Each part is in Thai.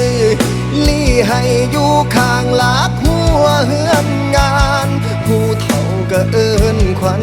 ยลี่ให้อยู่ข้างลักหัวเฮือนงาน ผู้เฒ่าก็เอินขวัน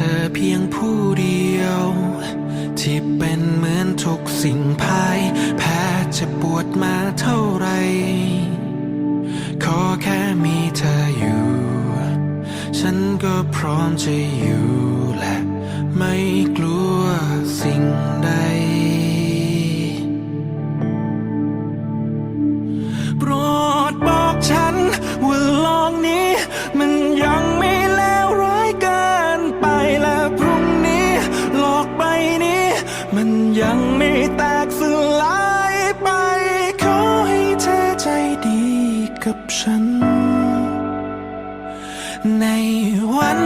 ธอเพียงผู้เดียว ที่เป็นเหมือนทุกสิ่งภาย แพ้จะปวดมาเท่าไร ขอแค่มีเธออยู่ ฉันก็พร้อมจะอยู่และไม่กลัว ยังไม่แตกสลายไป ขอให้เธอใจดีกับฉัน ในวัน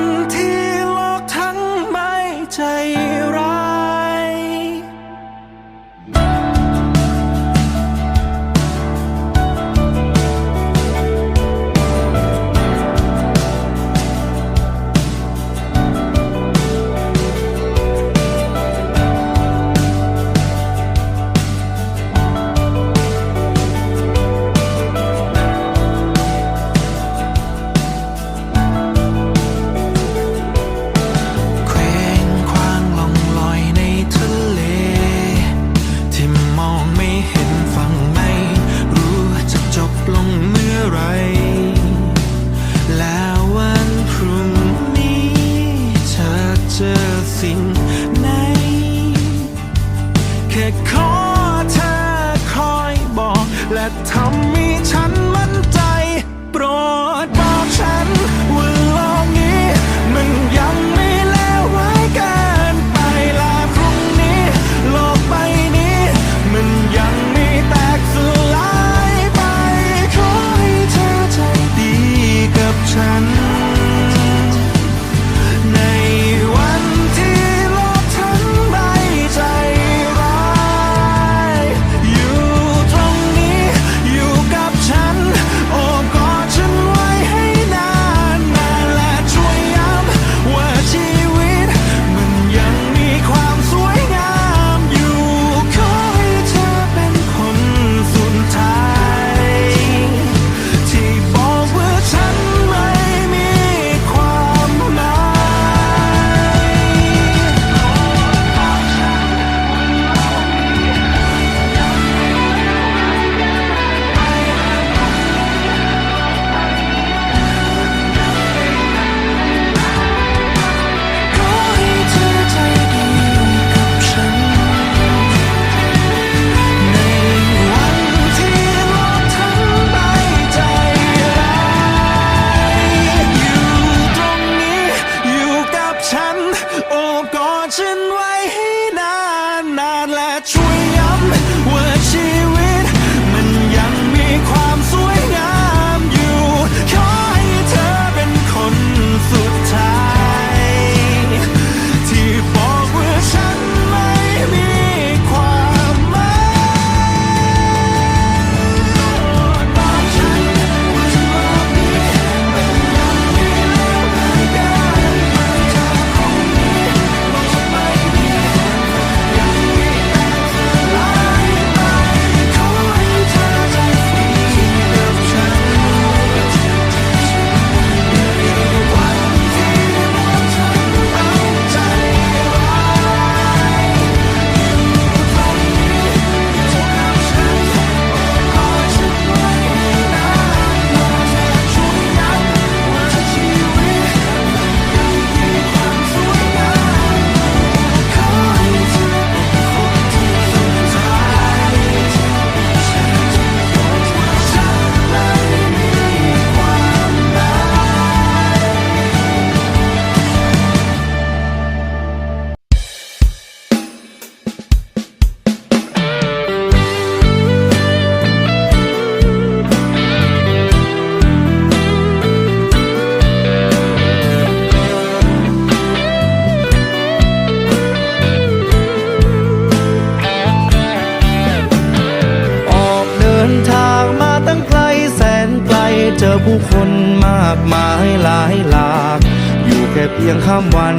เพียงข้ามวัน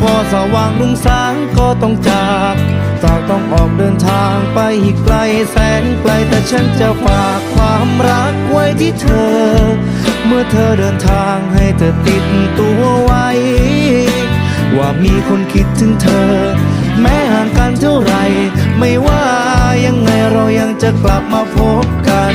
พอสว่างลุ่งสางก็ต้องจากจากต้องออกเดินทางไปอีกไกลแสนไกลแต่ฉันจะฝากความรักไว้ที่เธอ เมื่อเธอเดินทางให้เธอติดตัวไว้ ว่ามีคนคิดถึงเธอ แม้ห่างกันเท่าไร ไม่ว่ายังไงเรายังจะกลับมาพบกัน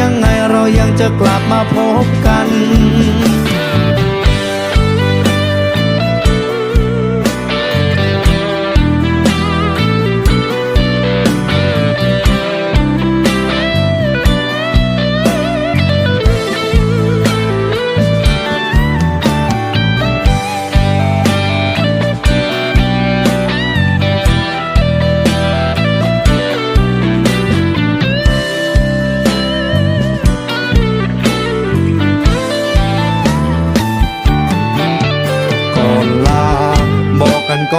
ยังไงเรายังจะกลับมาพบกัน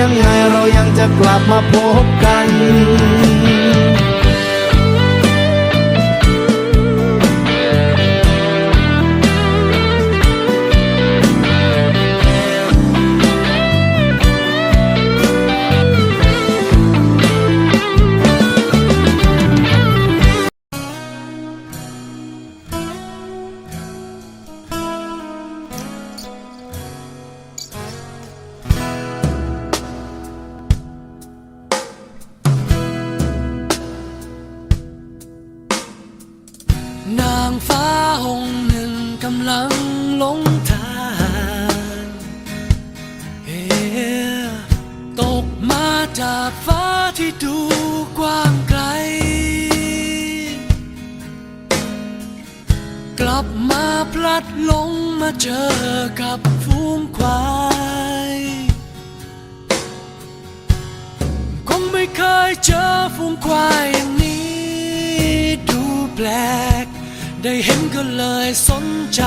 ยังไงเรายังจะกลับมาพบกันน ลังหลงทางเอตกมาจากฟ้าที่ดูกว้างไกล กลับมาพลัดหลงมาเจอกับฝูงควายคงไม่เคยเจอฝูงควายอย่างนี้ดูแปลก ได้เห็นก็เลยสนใจ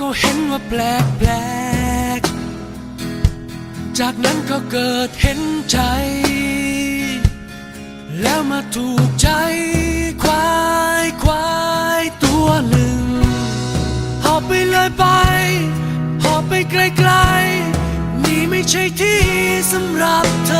ก็เห็นว่าแปลกแปลก จากนั้นก็เกิดเห็นใจ แล้วมาถูกใจควายควายตัวหนึ่ง หอบไปเลยไป หอบไปไกลๆ นี่ไม่ใช่ที่สำหรับเธอ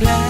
black.